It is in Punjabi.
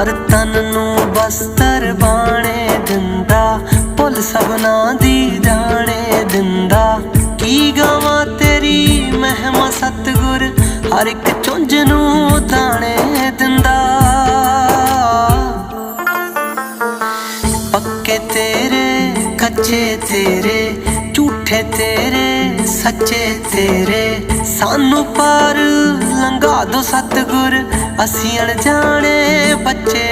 ਹਰ ਤਨ ਨੂੰ ਬਸਤਰ ਬਾਣੇ ਦਿੰਦਾ, ਭੁੱਲ ਸਭਨਾ ਦੀ ਜਾਣੇ ਦਿੰਦਾ। ਕੀ ਗਾਵਾਂ ਤੇਰੀ ਮਹਿਮਾ ਸਤਗੁਰ, ਹਰ ਇੱਕ ਚੁੰਝ ਨੂੰ ਤਾਣੇ ਦਿੰਦਾ। ਪੱਕੇ ਤੇਰੇ, ਕੱਚੇ ਤੇਰੇ, ਝੂਠੇ ਤੇਰੇ, ਸੱਚੇ ਤੇਰੇ, ਸਾਨੂੰ ਪਰ ਲੰਘਾ ਦੋ ਸਤਗੁਰ। ਅਸੀਂ ਅਣਜਾਣੇ ਬੱਚੇ